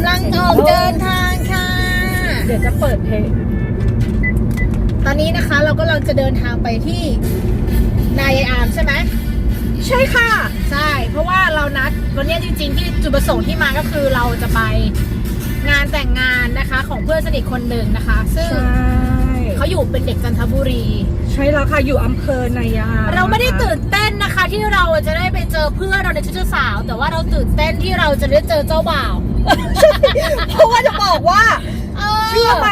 ำลังออกเดินทางค่ะ เดี๋ยวจะเปิดเพลงตอนนี้นะคะเราก็เราจะเดินทางไปที่นายายอามใช่ไหมใช่ค่ะ ใช่ เพราะว่าเรานัดวันนี้จริงๆที่จุดประสงค์ที่มาก็คือเราจะไปงานแต่งงานนะคะ ของเพื่อนสนิทคนหนึ่งนะคะ ซึ่งใช่เขาอยู่เป็นเด็กจันทบุรี ใช่แล้วค่ะอยู่อำเภอนายาเราไม่ได้นะคะตื่นเต้นนะคะ ที่เราจะได้ไปเจอเพื่อนเราในชุดเจ้าสาว แต่ว่าเราตื่นเต้นที่เราจะได้เจอเจ้าบ่าวเพราะว่าจะบอกว่าเชื่อไหม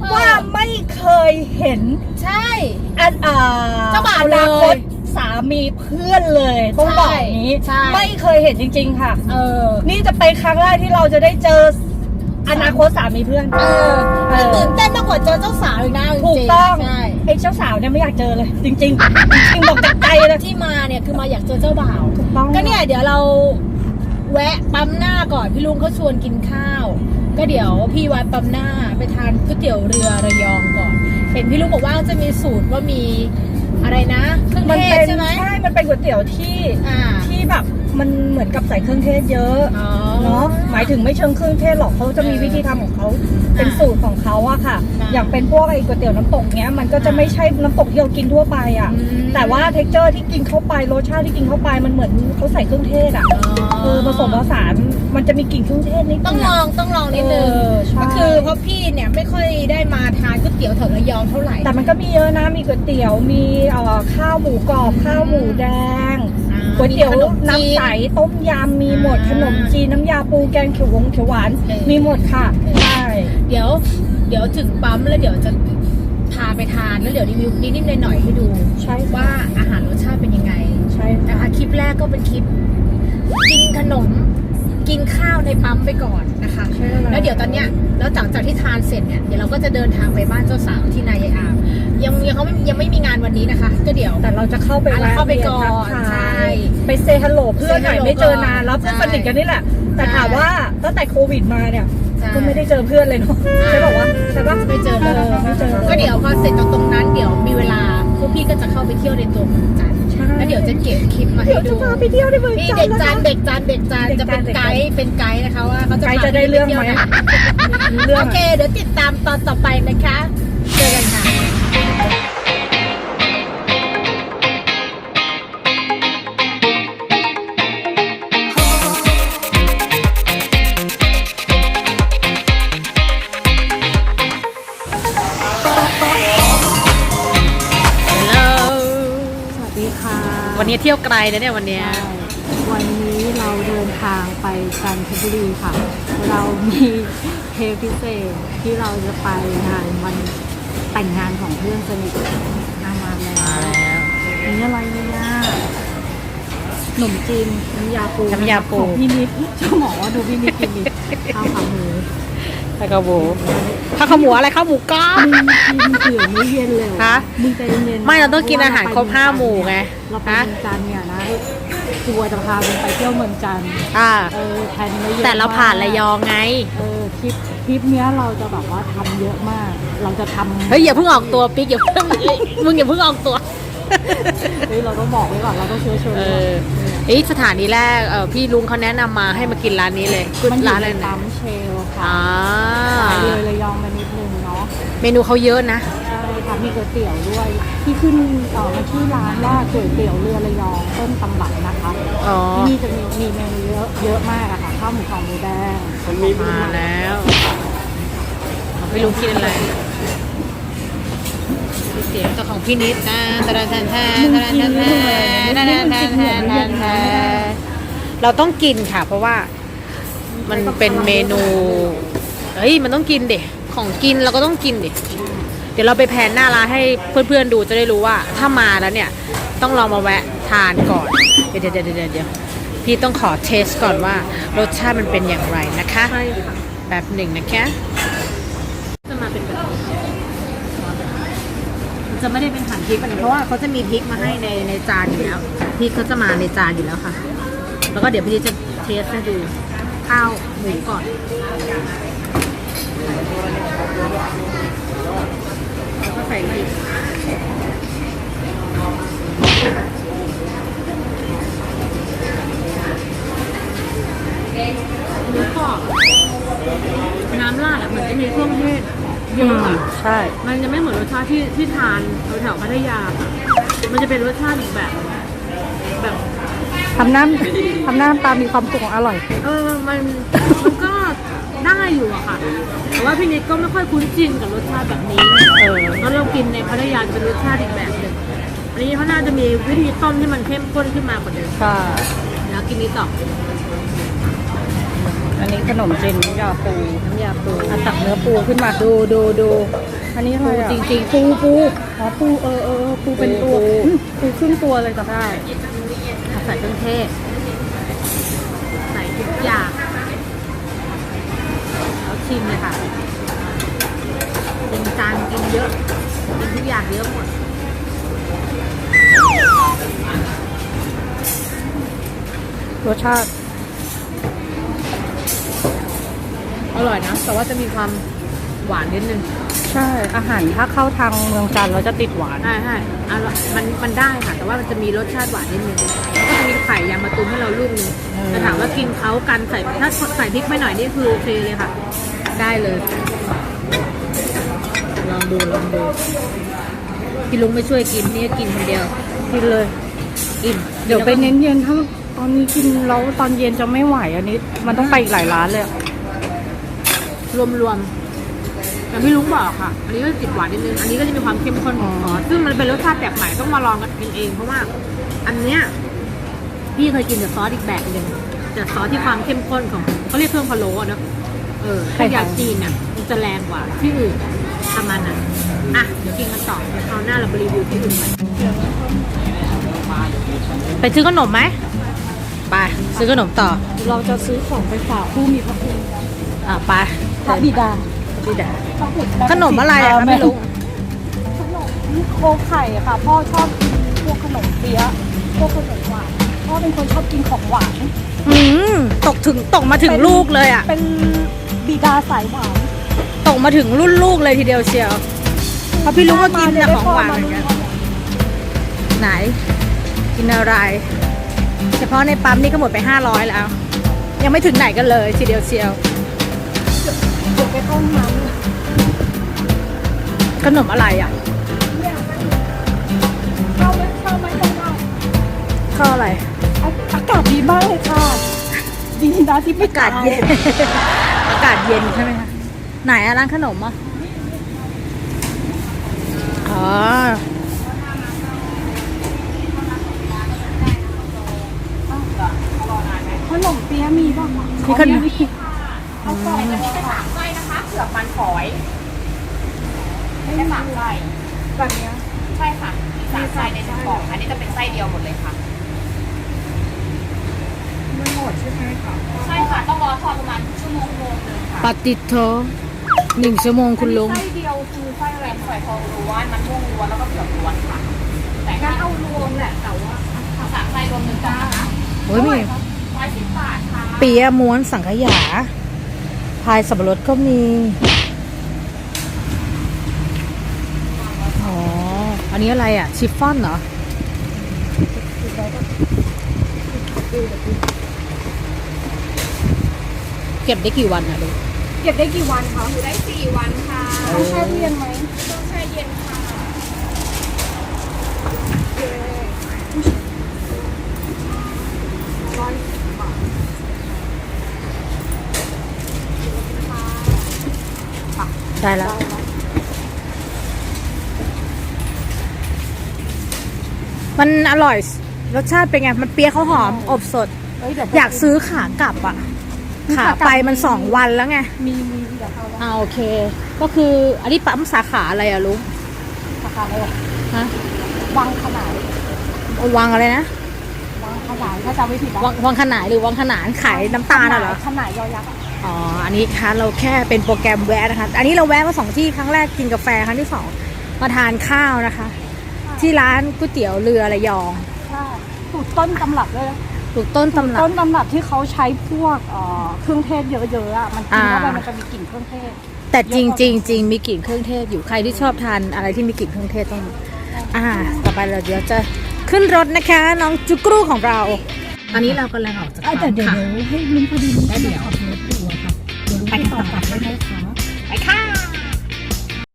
เออว่าไม่เคยเห็นใช่อันอ่าเจ้าบ่าวอนาคตเลยสามีเพื่อนเลยต้องบอกอย่างนี้ใช่ไม่เคยเห็นจริง ๆ ค่ะ เออ นี่จะเป็นครั้งแรกที่เราจะได้เจอ อนาคตสามีเพื่อน เออเออ ตื่นเต้นมากกว่าเจอเจ้าสาวอีกนะจริๆถูกต้องใช่ไอ้เจ้าสาวเนี่ยไม่อยากเจอเลย จริงๆจริงบอกจากใจเลยที่มาเนี่ยคือมาอยากเจอเจ้าบ่าว ถูกต้องก็เนี่ยเดี๋ยวเราแวะปั๊มหน้าก่อนพี่ลุงเขาชวนกินข้าว ก็เดี๋ยวพี่วัดปั๊มหน้าไปทานก๋วยเตี๋ยวเรือระยองก่อน เห็นพี่ลุงบอกว่าจะมีสูตรว่ามีอะไรนะเครื่องมันเทเป็ศนใช่ไหมใช่ มันเป็นก๋วยเตี๋ยวที่อ่า ที่แบบ มันเหมือนกับใส่เครื่องเทศเยอะอ๋อ เนาะหมายถึงไม่เชิงเครื่องเทศหรอกเขาจะมีวิธีทำของเขาเป็นสูตรของเขาอะค่ะอ่าอย่างเป็นพวกไอ้ก๋วยเตี๋ยวน้ำตกเนี้ยมันก็จะไม่ใช่น้ำตกที่เรากินทั่วไปอะอืม แต่ว่าเท็กเจอร์ที่กินเข้าไปรสชาติที่กินเข้าไปมันเหมือนเขาใส่เครื่องเทศอะเออผสมผสานมันจะมีกลิ่นเครื่องเทศนิดต้องนึงลอะองต้องลองนิดนึงเออใช่ ก็คือเพราะพี่เนี่ยไม่ค่อยได้มาทานก๋วยเตี๋ยวแถวระยองเท่าไหร่ แต่มันก็มีเยอะนะ มีก๋วยเตี๋ยว มีเอ่อข้าวหมูกรอบ ข้าวหมูแดง อ่า ก๋วยเตี๋ยวมีขนมจีนน้ำใสต้มยำมีหมดอ่าขนมจีนน้ำยาปูแกงเขียวหวงเขียวหวานเออมีหมดค่ะใช่เดี๋ยว เดี๋ยวถึงปั๊มแล้วเดี๋ยวจะพาไปทานแล้วเดี๋ยวรีวิวนิดๆหน่อยๆให้ดูใช่ค่ะว่าอาหารรสชาติเป็นยังไงใช่นะคะคลิปแรกก็เป็นคลิปกินขนมกินข้าวในปั๊มไปก่อนนะคะใช่แล้วเดี๋ยวตอนเนี้ยแล้วหลังจากที่ทานเสร็จเนี่ยเดี๋ยวเราก็จะเดินทางไปบ้านเจ้าสาวที่นายายอาม ยังยังเขาไม่ยังไม่มีงานวันนี้นะคะ ก็เดี๋ยว แต่เราจะเข้าไปอะเราเข้าไปก่อนแวะเวียทักทายใช่ไปเซฮัลโหลเพื่อนหน่อย say hello ไม่เจอนานแล้วก่อนเพื่อนสนิทกันนี่แหละ แต่ใช่ ถามว่าตั้งแต่โควิดมาเนี่ยใช่ก็ไม่ได้เจอเพื่อนเลยเนาะใช่บอกว่าใช่ปะ ไม่เจอเลย ไม่เจอ ก็เดี๋ยวพอเสร็จจากตรงนั้นเดี๋ยวมีเวลาพวกพี่ก็จะเข้าไปเที่ยวในตัวเมืองจันทร์ใช่แล้วเดี๋ยวจะเก็บคลิปมาให้เดี๋ยวดูจะพาไปเที่ยวในเมืองนี่จันเด็กทร์จันนะเด็กจะเป็นไกด์เด็กจันเป็นไกด์เป็นไกด์นะคะว่าเขาจะไกด์พาจะได้เรื่องไหมปที่ยวนเรื่องโอเค เดี๋ยวติดตามตอนต่อไปนะคะ เจอกันค่ะ วันนี้เที่ยวไกลนะเนี่ยวันเนี้ยใช่วันนี้เราเดินทางไปจันทบุรีค่ะ เรามีเทปพิเศษที่เราจะไปงานวันแต่งงานของเพื่อนสนิทนานมาแล้วนี่อะไรเนี่ยขนมจีนน้ำยาปูน้ำยาปู ของพี่นิดจะบอกว่าดูพี่นิดกินดิข้าวขาหมู ข้าวขาหมูข้าวขาหมูอะไรข้าวหมูก้อน มึงกินเผื่อมื้อเย็นเลยเหรอฮะมึงใจเย็นๆนะไม่เราต้องกินอาหารครบห้าหมู่ไงเราไปฮะ เมืองจันทร์เนี่ยนะกลัวจะพามึงไปเที่ยวเมืองจันทร์อ่า เออแผนไม่เยอะแต่เราผ่านระยมากองไง เออทริปทริปเนี้ยเราจะแบบว่าทำเยอะมาก เราจะทำเฮ้ยอย่าเพิ่งออกตัวปิ๊กอย่าเพิ่งเอ้ยมึงอย่าเพิ่งออกตัว เฮ้ยเราต้องบอกไว้ก่อนเราต้องเชื้อเชิญเอก่อนอเอ้ยสถานีแรกเออพี่ลุงเขาแนะนำมาให้มากินร้านนี้เลยคือมันอยู่ร้านอะไรในนะปั๊มเชลค่ะอ่า เมนูเขาเยอะนะ ใช่ค่ะมีก๋วยเตี๋ยวด้วย ที่ขึ้นต่อมาที่ร้านว่าก๋วยเตี๋ยวเรือระยองต้นตำรับนะคะอ๋อ ที่นี่จะมีมีเมนูเยอะเยอะมากอะค่ะข้าวหมูกอบหมูแดงมันมีมาแล้วไม่รู้กินอะไรเสียงตัของพี่นิดนะตะรันทนแทนตะรัทันทนตะรันทนทนททนเราต้องกินค่ะ เพราะว่ามันเป็นเมนู เฮ้ย มันต้องกินเด็ก ของกินเราก็ต้องกินด็เดี๋ยวเราไปแพนหน้าร้านให้เพื่อนๆดูจะได้รู้ว่าถ้ามาแล้วเนี่ยต้องลองมาแวะทานก่อน เดี๋ยวเดี๋ยวเดี๋ยวเดี๋ยวพี่ต้องขอเทสก่อนว่ารสชาติมันเป็นอย่างไรนะคะใช่ค่ะแบบหนึ่งนะคะจะมาเป็นแบบจะไม่ได้เป็นหั่นพริกเพราะว่าเขาจะมีพริกมาให้ในในจานอยู่แล้วพริกเขาจะมาในจานอยู่แล้วค่ะ แล้วก็เดี๋ยวพี่จะเทสให้ดูข้าวหมูก่อน แล้วก็ใส่พริกหมูกรอบำราดอะเหมือนจะมีเครื่องเทศเยอะอะใช่ มันจะไม่เหมือนรสชาติที่ที่ทานแถวๆพัทยาค่ะมันจะเป็นรสชาติอีกแบบ แบบ ทำหน้าทำหน้าตามีความสุขของอร่อย เออ มัน มันก็ ได้อยู่อะค่ะ แต่ว่าพี่นิดก็ไม่ค่อยคุ้นชินกับรสชาติแบบนี้เออแล้วเรากินในพัทยาเป็นรสชาติอีกแบบหนึ่งอันนี้เขาน่าจะมีวิธีต้มที่มันเข้มข้นขึ้นมากว่าเดิมใช่แล้วกินนี้ต่ออันนี้ขนมจีนน้ำยาปูน้ำยาปูอะตักเนื้อปูขึ้นมาดูดูดูอันนี้อะไรอะจริงๆปูปูอ๋อปูเออเออเออปูเป็นตัวปู อืมปูครึ่งตัวเลยจ้ะได้ใส่เครื่องเทศใส่ทุกอย่างแล้ว ชิมเลยค่ะกินจานกินเยอะกินทุกอย่างเยอะหมดรสชาติ อร่อยนะ แต่ว่าจะมีความหวานนิดนึง ใช่ อาหารถ้าเข้าทางเมืองจันทร์เราจะติดหวาน ใช่ใช่อร่อยมันมันได้ค่ะ แต่ว่ามันจะมีรสชาติหวานนิดนึงแล้วก็จะมีไข่ยางมะตูมให้เราลูกนึงเออแต่ถามว่ากินเขากันใส่ถ้าใส่พริกไม่หน่อยนี่คือโอเคเลยค่ะ ได้เลย ลองดูลองดูพี่ลุงไม่ช่วยกินนี่ก็กินคนเดียว กินเลย อิ่มเดี๋ยวไปเน้นเย็นถ้าตอนนี้กินแล้วตอนเย็นจะไม่ไหวอันนี้ มันต้องไปอีกหลายร้านเลยอะรวมรวมๆอย่างพี่ลุงบอกค่ะ อันนี้ก็ติดหวานนิดนึง อันนี้ก็จะมีความเข้มข้นของซอสซึ่งมันเป็นรสชาติแปลกใหม่ต้องมาลองกันเองเพราะว่า อันเนี้ยพี่เคยกินแต่ซอสอีกแบบหนึ่งแต่ซอสที่ความเข้มข้นของเขาเรียกเครื่องพะโล้อะเนอะ เออถ้ายาจีนเนี่ยมันจะแรงกว่าที่อื่นประมาณนั้นอะ เดี๋ยวกินกันต่อเดี๋ยวคราวหน้าเราไปรีวิวที่อื่นกันไปซื้อขนมไหมไปซื้อขนมต่อ เราจะซื้อของไปฝากผู้มีพระคุณอะไปพระบิดาพี่ดาขนมอะไรอะคะไม่รู้ขนมโคไข่อะค่ะ พ่อชอบกินพวกขนมเปี๊ยะพวกขนมหวานพ่อเป็นคนชอบกินของหวานอืมตกถึงตกมาถึงลูกเลยอะเป็น บิดาสายหวานตกมาถึงรุ่นลูกเลยทีเดียวเชียวเพราะพี่ลุงก็กินแต่ของหวานเหมือนกันไหน กินอะไร เฉพาะในปั๊มนี่ก็หมดไป 500 แล้ว ยังไม่ถึงไหนกันเลยทีเดียวเชียวเดี๋ยวไปเข้าห้องน้ำเลยขนมอะไรอะเข้าไหมเข้าไหมเข้าได้ข้าวอะไรอาอากาศดีมากเลยค่ะ ดีนะที่ไม่อากาศเย็นอากาศเย็นใช่ไหมคะ ไหนอะร้านขนมอะ อ๋อ ขนมเปี๊ยะมีบ้างคะมีขนม เอากล่องเลยค่ะไส้นะคะเผือกมันฝอยแค่สามไส้แบบเนี้ยใช่ค่ะมีสามไส้ในหนึ่งกล่องอันนี้จะเป็นไส้เดียวหมดเลยค่ะ มันหมดใช่ไหมคะใช่ค่ะ ต้องรอทอดประมาณชั่วโมงโมงหนึงค่ะปฏิโทหนึ่งชั่วโมงคุณลุง ไส้เดียวคือไส้อะไรฝอยทองล้วนมันม่วงล้วนแล้วก็เผือกล้วนค่ะ แต่งั้ถ้านเอารวมแหละแต่ว่าสามไส้รวมหนึ่งกล่องนะคะโอ้ยมีร้อยสิบบาทค่ะเปียะม้วนสังขยา พายสับปะรดก็มี อ๋อ อันนี้อะไรอะ ชิฟฟ่อนเหรอ เก็บได้กี่วันอะลูกเก็บได้กี่วันคะอยู่ได้สี่วันค่ะต้องแช่ตู้เย็นไหมต้องแช่เย็นค่ะได้แล้วมันอร่อย รสชาติเป็นไง มันเปี๊ยะเขาหอม อบสดเอ้ยเดี๋ยวอยากซื้อขากลับอะ ขาไปมันสองวันแล้วไง มีมีเดี๋ยวเอาไว้อ่าโอเค ก็คืออันนี้ปั๊มสาขาอะไรอะลุงราคาเลยฮะวังขนายวังอะไรนะวังขนายถ้าจำไม่ผิดนะวังวังขนายหรือวังขนานขายน้ำตาลอะเหรอขนายยอยักษ์อะอ๋ออันนี้ค่ะเราแค่เป็นโปรแกรมแวะนะคะ อันนี้เราแวะมาสองที่ครั้งแรกกินกาแฟครั้งที่สองมาทานข้าวนะคะ ที่ร้านก๋วยเตี๋ยวเรือระยองใช่สูตรต้นตำรับเลยนะ ถูกต้นตำรับ ต้นตำรับที่เขาใช้พวกเครื่องเทศเยอะๆอะมันกินเข้าไปอ่ามั มันจะมีกลิ่นเครื่องเทศ แต่จริงจริงจริงมีกลิ่นเครื่องเทศอยู่ใครที่ชอบทานอะไรที่มีกลิ่นเครื่องเทศต้อง อ่า ต่อไปเราเดี๋ยวจะขึ้นรถนะคะ น้องจุกรูของเรา ตอนนี้เรากำลังออกจากแต่เดี๋ยวให้ลุ้นพอดีได้เดี๋ยวขับรถตัวค่ะไปกันต่อไปได้ไหมคะ